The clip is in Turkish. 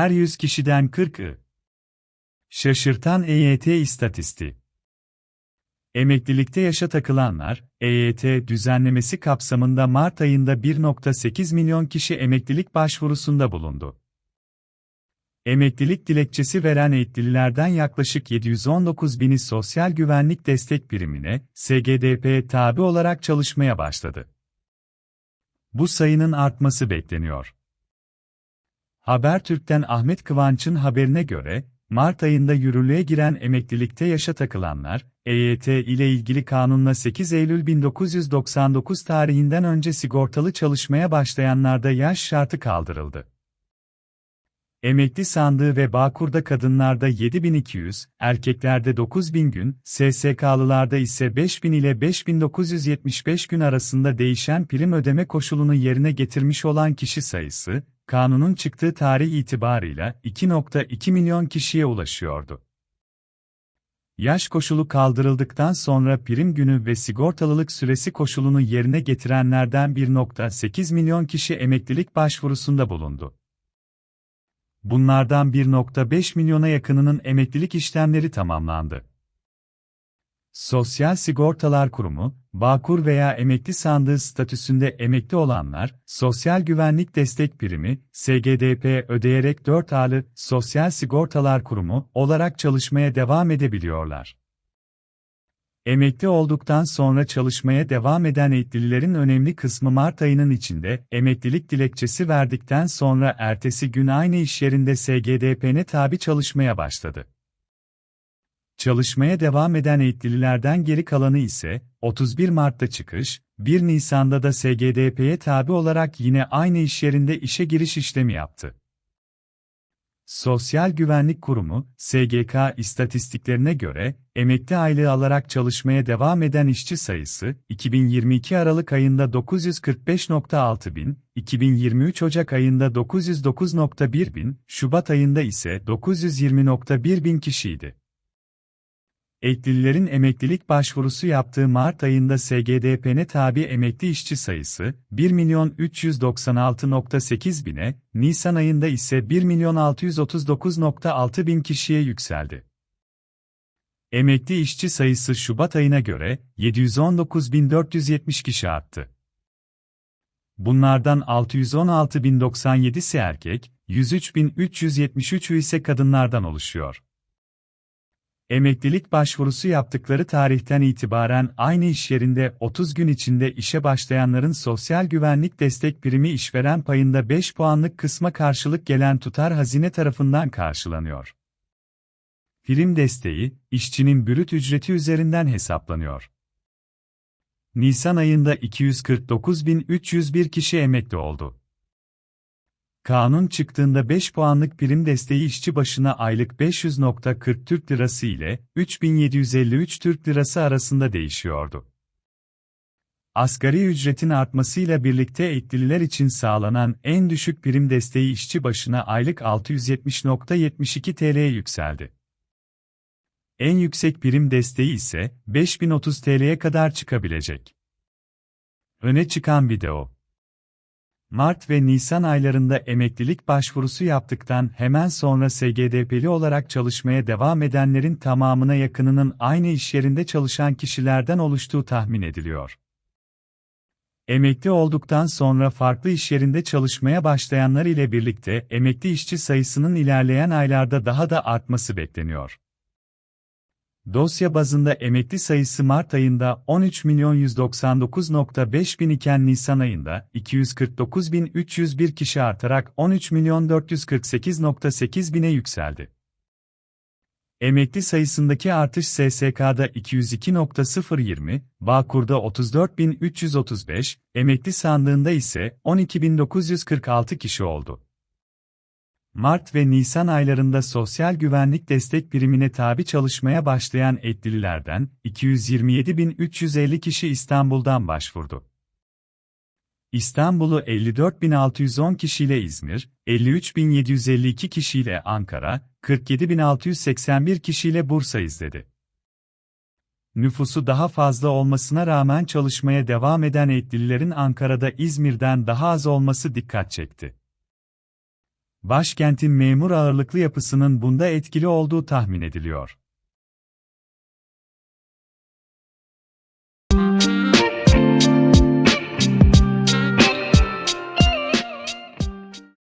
her 100 kişiden 40'ı. Şaşırtan EYT istatistiği. Emeklilikte yaşa takılanlar, EYT düzenlemesi kapsamında Mart ayında 1.8 milyon kişi emeklilik başvurusunda bulundu. Emeklilik dilekçesi veren eğitlilerden yaklaşık 719 bini sosyal güvenlik destek birimine, SGDP tabi olarak çalışmaya başladı. Bu sayının artması bekleniyor. Habertürk'ten Ahmet Kıvanç'ın haberine göre, Mart ayında yürürlüğe giren emeklilikte yaşa takılanlar, EYT ile ilgili kanunla 8 Eylül 1999 tarihinden önce sigortalı çalışmaya başlayanlarda yaş şartı kaldırıldı. Emekli sandığı ve Bağkur'da kadınlarda 7200, erkeklerde 9000 gün, SSK'lılarda ise 5000 ile 5975 gün arasında değişen prim ödeme koşulunu yerine getirmiş olan kişi sayısı, kanunun çıktığı tarih itibarıyla 2.2 milyon kişiye ulaşıyordu. Yaş koşulu kaldırıldıktan sonra prim günü ve sigortalılık süresi koşulunu yerine getirenlerden 1.8 milyon kişi emeklilik başvurusunda bulundu. Bunlardan 1.5 milyona yakınının emeklilik işlemleri tamamlandı. Sosyal Sigortalar Kurumu, Bağkur veya emekli sandığı statüsünde emekli olanlar, Sosyal Güvenlik Destek Primi, SGDP ödeyerek 4 ağlı Sosyal Sigortalar Kurumu olarak çalışmaya devam edebiliyorlar. Emekli olduktan sonra çalışmaya devam eden eğitlilerin önemli kısmı Mart ayının içinde emeklilik dilekçesi verdikten sonra ertesi gün aynı iş yerinde SGDP'ne tabi çalışmaya başladı. Çalışmaya devam eden eğitlilerden geri kalanı ise 31 Mart'ta çıkış, 1 Nisan'da da SGDP'ye tabi olarak yine aynı iş yerinde işe giriş işlemi yaptı. Sosyal Güvenlik Kurumu, SGK istatistiklerine göre, emekli aylığı alarak çalışmaya devam eden işçi sayısı, 2022 Aralık ayında 945.6 bin, 2023 Ocak ayında 909.1 bin, Şubat ayında ise 920.1 bin kişiydi. Eklilerin emeklilik başvurusu yaptığı Mart ayında SGDP'ne tabi emekli işçi sayısı 1 milyon 396.8 bine, Nisan ayında ise 1 milyon 639.6 bin kişiye yükseldi. Emekli işçi sayısı Şubat ayına göre 719.470 kişi arttı. Bunlardan 616.097'si erkek, 103.373'ü ise kadınlardan oluşuyor. Emeklilik başvurusu yaptıkları tarihten itibaren aynı iş yerinde 30 gün içinde işe başlayanların sosyal güvenlik destek primi işveren payında 5 puanlık kısma karşılık gelen tutar hazine tarafından karşılanıyor. Prim desteği, işçinin bürüt ücreti üzerinden hesaplanıyor. Nisan ayında 249.301 kişi emekli oldu. Kanun çıktığında 5 puanlık prim desteği işçi başına aylık 500.40 Türk Lirası ile 3753 Türk Lirası arasında değişiyordu. Asgari ücretin artmasıyla birlikte etkililer için sağlanan en düşük prim desteği işçi başına aylık 670.72 TL'ye yükseldi. En yüksek prim desteği ise 5030 TL'ye kadar çıkabilecek. Öne çıkan video Mart ve Nisan aylarında emeklilik başvurusu yaptıktan hemen sonra SGDP'li olarak çalışmaya devam edenlerin tamamına yakınının aynı iş yerinde çalışan kişilerden oluştuğu tahmin ediliyor. Emekli olduktan sonra farklı iş yerinde çalışmaya başlayanlar ile birlikte emekli işçi sayısının ilerleyen aylarda daha da artması bekleniyor. Dosya bazında emekli sayısı Mart ayında 13 milyon 199.5 bin iken Nisan ayında 249.301 kişi artarak 13 milyon 448.8 bine yükseldi. Emekli sayısındaki artış SSK'da 202.020, Bağkur'da 34.335, emekli sandığında ise 12.946 kişi oldu. Mart ve Nisan aylarında sosyal güvenlik destek birimine tabi çalışmaya başlayan etkililerden 227.350 kişi İstanbul'dan başvurdu. İstanbul'u 54.610 kişiyle İzmir, 53.752 kişiyle Ankara, 47.681 kişiyle Bursa izledi. Nüfusu daha fazla olmasına rağmen çalışmaya devam eden etkililerin Ankara'da İzmir'den daha az olması dikkat çekti. Başkentin memur ağırlıklı yapısının bunda etkili olduğu tahmin ediliyor.